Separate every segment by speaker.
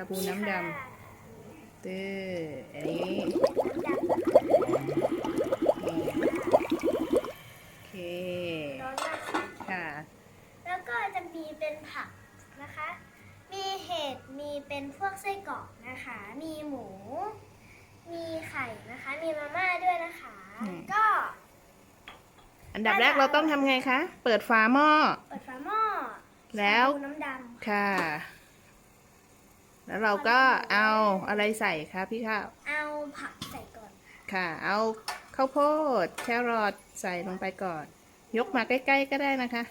Speaker 1: าบูน้ำดำตื้ออันนี้
Speaker 2: น้ำด
Speaker 1: นี่โอเคำ
Speaker 2: ร้อนมากค่ะ
Speaker 1: ค่ะ
Speaker 2: แล้วก็จะมีเป็นผักนะคะ มีเห็ด มีเป็นพวกไส้กรอกนะคะ มีหมู มีไข่นะคะ มีมาม่าด้วยนะคะ
Speaker 1: อืม
Speaker 2: ก็
Speaker 1: อันดับแรกเราต้องทำไงคะ เปิดฝาหม้อ
Speaker 2: เปิดฝาหม้อ
Speaker 1: แล้ว
Speaker 2: ชาบูน้ำดำ
Speaker 1: ค่ะ แล้วเราก็เอาอะไรใส่คะพี่ข้าว
Speaker 2: เอาผักใส่ก่อน
Speaker 1: ค่ะ เอาข้าวโพดแครอทใส่ลงไปก่อน ยกมาใกล้ ๆ ก็ได้นะคะ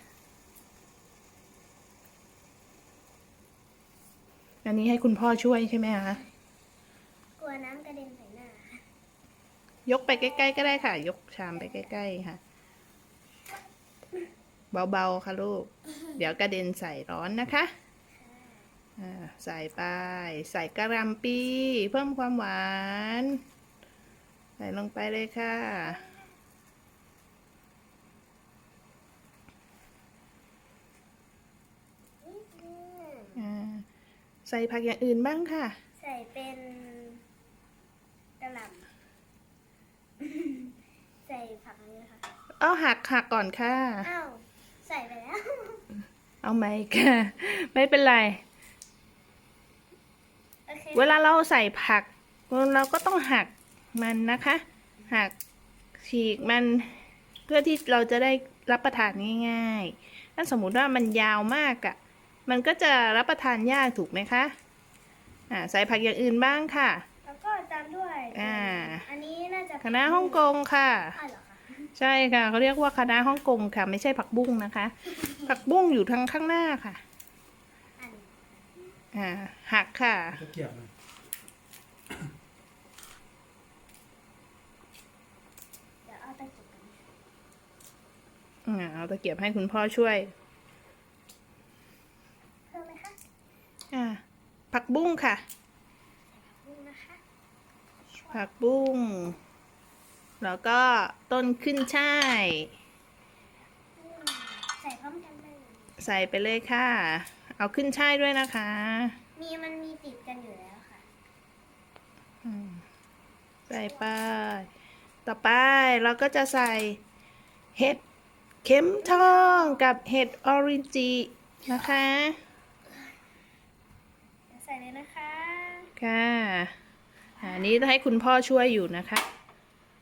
Speaker 1: อันนี้ให้คุณพ่อช่วยใช่ไหมคะ
Speaker 2: กลัวน้ำกระเด็นใส่หน้า
Speaker 1: ยกไปใกล้ ๆ ก็ได้ค่ะ ยกชามไปใกล้ ๆ ค่ะ เบา ๆ ค่ะลูก เดี๋ยวกระเด็นใส่ร้อนนะคะอ่า ใส่ไป ใส่กระหลำปี เพิ่มความหวาน ใส่ลงไปเลยค่ะ
Speaker 2: นิดนึง
Speaker 1: อ่าใส่ผักอย่างอื่นบ้างค่ะ
Speaker 2: ใส่เป็นกระหล่ำใส่ผักอะไรนะคะ
Speaker 1: เอาหักหักก่อนค่ะ
Speaker 2: อ้าวใส่ไปแล้ว
Speaker 1: เอาไหมค่ะ ไม่เป็นไร
Speaker 2: โอ เค
Speaker 1: เวลาเราใส่ผัก เราก็ต้องหักมันนะคะ หักฉีกมันเพื่อที่เราจะได้รับประทานง่ายๆ ถ้าสมมุติว่ามันยาวมากอะ่ะ มันก็จะรับประทานยากถูกไหมคะ อ่าใส่ผักอย่างอื่นบ้างค่ะ
Speaker 2: แล้วก็ตามด้วย
Speaker 1: อ่า
Speaker 2: อันนี้น่าจะ
Speaker 1: คณะฮ่องกงค่ะ
Speaker 2: อ้าวเหรอคะ
Speaker 1: ใช่ค่ะเขาเรียกว่าคณะฮ่องกงค่ะ ไม่ใช่ผักบุ้งนะคะ ผักบุ้งอยู่ทางข้างหน้าค่ะ
Speaker 2: อันนี้
Speaker 1: อ่าหักค่ะ
Speaker 3: ตะเกียบมัน
Speaker 2: เดี๋ยวเอาตะเกียบกัน
Speaker 1: อ่าเอาตะเกียบให้คุณพ่อช่วย
Speaker 2: เพิ่มไหมคะ
Speaker 1: อ่าผักบุ้งค่ะ
Speaker 2: นี่นะคะ
Speaker 1: ผักบุ้ง แล้วก็ต้นขึ้นช่าย
Speaker 2: อืมใส่พร้อมกันเลย
Speaker 1: ใส่ไปเลยค่ะ เอาขึ้นช่ายด้วยนะคะ
Speaker 2: มีมันมีติดกันอยู่แล้วค่ะ
Speaker 1: อืมใส่ไป ต่อไปเราก็จะใส่เห็ดเข็มทองกับเห็ดออรินจินะคะ
Speaker 2: เดี๋ยวใส่เลยนะคะ
Speaker 1: ค่ะอันนี้ให้คุณพ่อช่วยอยู่นะคะ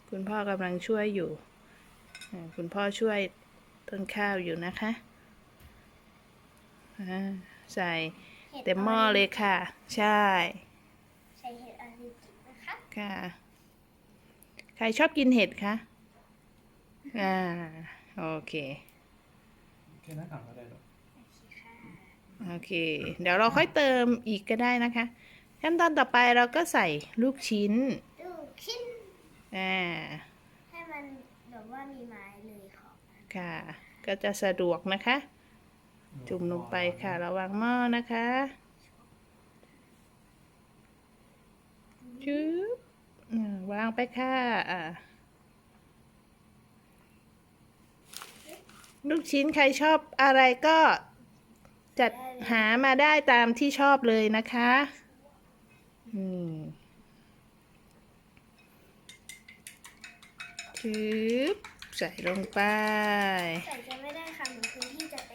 Speaker 1: คุณพ่อกำลังช่วยอยู่อ่าคุณพ่อช่วยต้นข้าวอยู่นะคะ อ่าใส่
Speaker 2: ห็ด
Speaker 1: เต็มหม้อเลยค่ะ ใช่
Speaker 2: ใส่เห็ดออริจินะคะ
Speaker 1: ค่ะ ใครชอบกินเห็ดคะ อ่า โอเค
Speaker 3: แค่นั้นอ่านก็ได้หรอก
Speaker 2: โอเคค่ะ
Speaker 1: โอเค เดี๋ยวเราค่อยเติมอีกก็ได้นะคะ ขั้นตอนต่อไปเราก็ใส่ลูกชิ้น
Speaker 2: ดูชิ้น
Speaker 1: อ่า
Speaker 2: ให้มันแบบว่ามีไม้เลยขอบนะ
Speaker 1: ค่ะ ก็จะสะดวกนะคะ จุ่มลงไปค่ะ ระวังหม้อนะคะจึ๊บอ่าวางไปค่ะอ่าลูกชิ้นใครชอบอะไรก็จัดหามาได้ตามที่ชอบเลยนะคะนี่จึ๊บใส่ลงไป
Speaker 2: ใส่จะไม่ได้ค่ะเหมือนพื้นที่จะเต็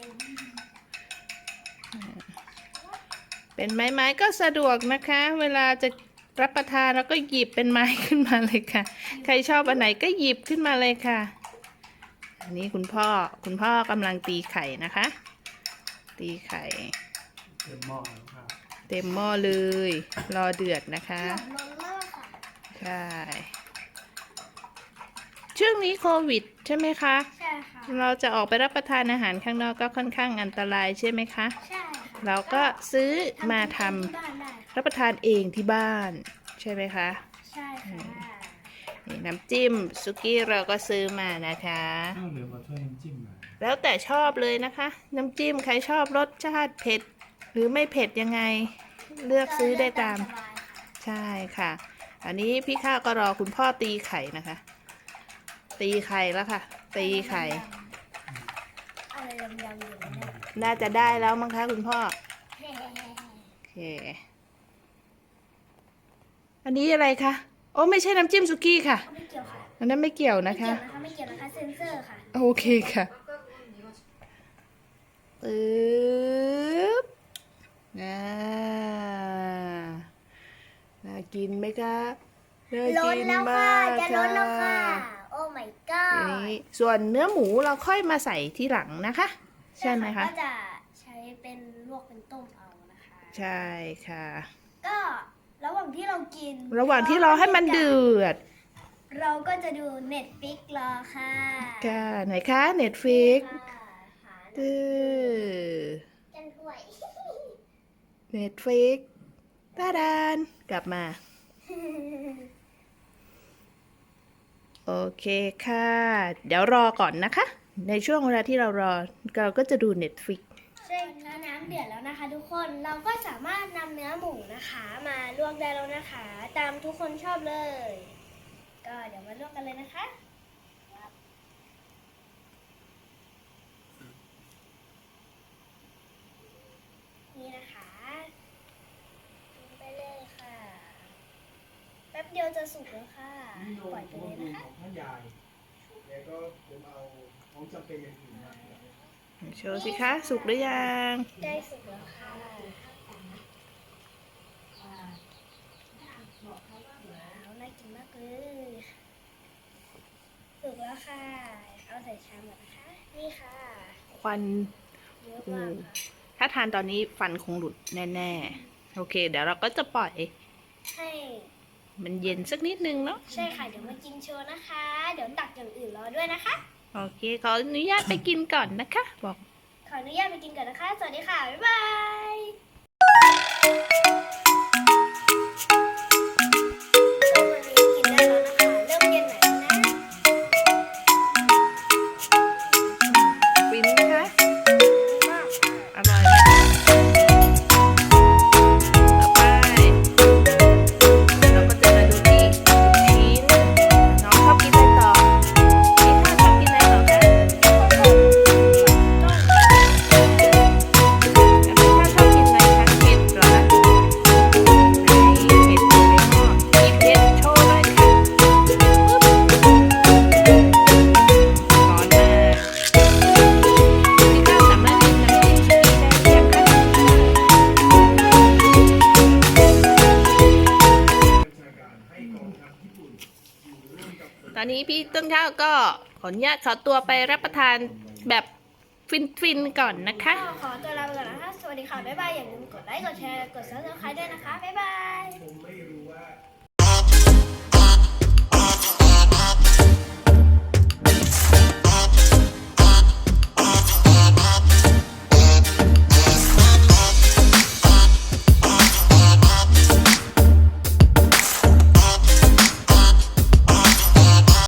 Speaker 1: เป็นไม้ๆก็สะดวกนะคะ เวลาจะรับประทานเราก็หยิบเป็นไม้ขึ้นมาเลยค่ะ ใครชอบอันไหนก็หยิบขึ้นมาเลยค่ะ อันนี้คุณพ่อคุณพ่อกำลังตีไข่นะคะ ตีไข่
Speaker 3: เต็มหม้อแล้วครับ
Speaker 1: เต็มหม้อเลย รอเดือดนะคะ
Speaker 2: หอมนมมากค่ะ
Speaker 1: ใช่ ช่วงนี้โควิดใช่ไหมคะ
Speaker 2: ใช่ค่ะ
Speaker 1: เราจะออกไปรับประทานอาหารข้างนอกก็ค่อนข้างอันตรายใช่ไหมคะ
Speaker 2: ใช่ค่ะ
Speaker 1: เราก็ซื้อมาทำ
Speaker 2: ที่บ้านได้ค่ะ
Speaker 1: รับประทานเองที่บ้าน ใช่ไหมคะ
Speaker 2: ใช่ค่ะ
Speaker 1: นี่น้ำจิ้มซุกี้เราก็ซื้อมานะคะ
Speaker 3: อ้าวเหลือมาช่วยน้ำจิ้มหน่อย
Speaker 1: แล้วแต่ชอบเลยนะคะ น้ำจิ้มใครชอบรสชาติเผ็ด หรือไม่เผ็ดยังไง เลือกซื้อได้ตาม
Speaker 2: สบยค่ะ
Speaker 1: ใช่ค่ะ อันนี้พี่ข้าวก็รอคุณพ่อตีไข่นะคะ ตีไข่แล้วค่ะ ตีไข่
Speaker 2: อะไรยำๆอยู่เนี่ย
Speaker 1: น่าจะได้แล้วมั้งคะคุณพ่อ โอเค อันนี้อะไรคะ โอ้ไม่ใช่น้ำจิ้มสุกี้ค่ะ
Speaker 2: ไม่เกี่ยวค่ะ
Speaker 1: อันนั้นไม่เกี่ยว
Speaker 2: ไม่
Speaker 1: นะ
Speaker 2: เกี่
Speaker 1: คะ
Speaker 2: ยวนะคะ ไม่เกี่ยวนะคะ เซนเซอร์ค่ะ
Speaker 1: โอเคค่ะปึ๊บอ่าน่ากินไหมคะน่า
Speaker 2: ล้น
Speaker 1: กิน
Speaker 2: แล้ว
Speaker 1: มา
Speaker 2: ค่ะ
Speaker 1: ก
Speaker 2: จะล้นแล้วค่ะ โอ้ my
Speaker 1: อัน
Speaker 2: god
Speaker 1: นี้ส่วนเนื้อหมูเราค่อยมาใส่ที่หลังนะคะ ใช่ไหมคะ
Speaker 2: ก็จะใช้เป็นลวกเป็นต้มเอานะคะ
Speaker 1: ใช่ค่ะ
Speaker 2: ก็ระหว่างที่เรากิน
Speaker 1: ระหว่างที่รอให้มันเดือด
Speaker 2: เราก็จะดูเน็ตฟิกรอค่ะ
Speaker 1: ค่ะไหนคะเน็ตฟิก
Speaker 2: ค่ะหา
Speaker 1: ดื้อ
Speaker 2: กันถ้วย
Speaker 1: เน็ตฟิกตาดานกลับมา โอเคค่ะ เดี๋ยวรอก่อนนะคะ ในช่วงเวลาที่เรารอเราก็จะดู Netflix
Speaker 2: ใช่ค่ะน้ำเดือดแล้วนะคะทุกคนเราก็สามารถนำเนื้อหมูนะคะ มาลวกได้แล้วนะคะ ตามทุกคนชอบเลย ก็เดี๋ยวมาลวกกันเลยนะคะนี่นะคะลงไปเลยค่ะ แป๊บเดียวจะสุกแล้วค่ะ ปล่อยไปเลยนะคะ
Speaker 4: ของท่านยายแล้วก็ผมเอา ของจำเป็นอย่างอื่นมา
Speaker 1: โชว์สิคะ สุกหรือยัง
Speaker 2: ใกล้สุกแล้วค่ะว้าวน่ากินมากเลยสุกแล้วค่ะ เอาใส่ชามก่อนนะคะ นี่ค่ะ
Speaker 1: ควัน
Speaker 2: เยอะมากค่ะ
Speaker 1: ถ้าทานตอนนี้ฟันคงหลุดแน่ ๆ โอเค เดี๋ยวเราก็จะปล่อย
Speaker 2: ให้
Speaker 1: มันเย็นสักนิดนึงเนาะ
Speaker 2: ใช่ค่ะ เดี๋ยวมากินโชว์นะคะ เดี๋ยวตักอย่างอื่นรอด้วยนะคะ
Speaker 1: โอเค ขออนุญาตไปกินก่อนนะคะ บอก
Speaker 2: ขออนุญาตไปกินก่อนนะคะ สวัสดีค่ะ บ๊ายบาย
Speaker 1: ตอนนี้พี่ต้นข้าวก็ขออนุญาตขอตัวไปรับประทานแบบฟินๆก่อนนะคะ
Speaker 2: ขอตัวลาไปก่อนนะคะ สวัสดีค่ะ บ๊ายบาย อย่าลืมกดไลค์ กดแชร์ กดซับสไครต์ด้วยนะคะ บ๊ายบาย